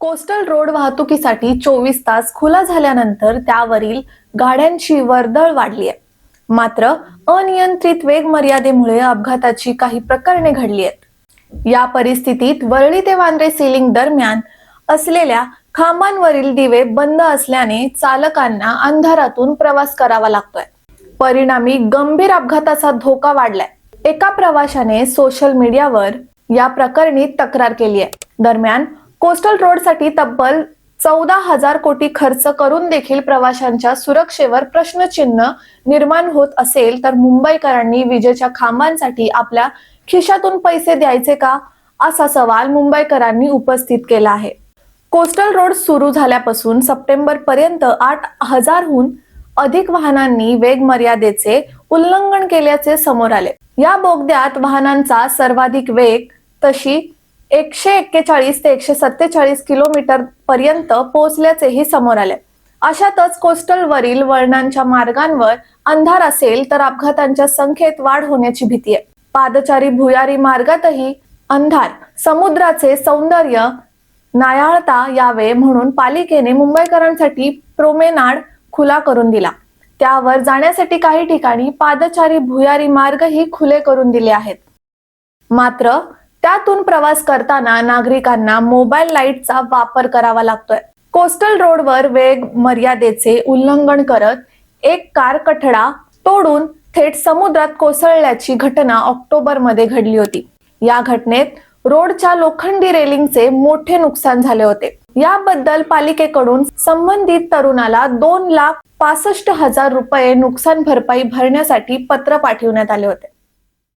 Coastal road वाहतुकीसाठी चोवीस तास खुला झाल्यानंतर त्यावरील गाड्यांची वर्दळ वाढली आहे मात्र अनियंत्रित वेग मर्यादेमुळे अपघाताची काही प्रकरणे घडली आहेत या परिस्थितीत वरळी ते वांद्रे सिलिंग दरम्यान असलेल्या खांबांवरील दिवे बंद असल्याने चालकांना अंधारातून प्रवास करावा लागतोय. परिणामी गंभीर अपघाताचा धोका वाढलाय. एका प्रवाशाने सोशल मीडियावर या प्रकरणी तक्रार केली आहे दरम्यान कोस्टल रोडसाठी तब्बल चौदा हजार कोटी खर्च करून देखील प्रवाशांच्या सुरक्षेवर प्रश्नचिन्ह निर्माण होत असेल तर मुंबईकरांनी विजेच्या खांबांसाठी आपल्या खिशातून पैसे द्यायचे का? असा सवाल मुंबईकरांनी उपस्थित केला आहे. कोस्टल रोड सुरू झाल्यापासून सप्टेंबर पर्यंत आठ हजारहून अधिक वाहनांनी वेग मर्यादेचे उल्लंघन केल्याचे समोर आले. या बोगद्यात वाहनांचा सर्वाधिक वेग तशी एकशे एक्केचाळीस ते एकशे सत्तेचाळीस किलोमीटर पर्यंत पोहोचल्याचेही समोर आले. अशातच कोस्टलवरील वळणांच्या मार्गांवर अंधार असेल तर अपघातांच्या संख्येत वाढ होण्याची भीती आहे. पादचारी भुयारी मार्गातही अंधार समुद्राचे सौंदर्य नायाळता यावे म्हणून पालिकेने मुंबईकरांसाठी प्रोमेनाड खुला करून दिला. त्यावर जाण्यासाठी काही ठिकाणी पादचारी भुयारी मार्गही खुले करून दिले आहेत. मात्र त्यातून प्रवास करताना नागरिकांना मोबाईल लाईटचा वापर करावा लागतोय. कोस्टल रोडवर वेग मर्यादेचे उल्लंघन करत एक कार कठडा तोडून थेट समुद्रात कोसळल्याची घटना ऑक्टोबरमध्ये घडली होती. या घटनेत रोडच्या लोखंडी रेलिंगचे मोठे नुकसान झाले होते. याबद्दल पालिकेकडून संबंधित तरुणाला दोन लाख पासष्ट हजार रुपये नुकसान भरपाई भरण्यासाठी पत्र पाठवण्यात आले होते.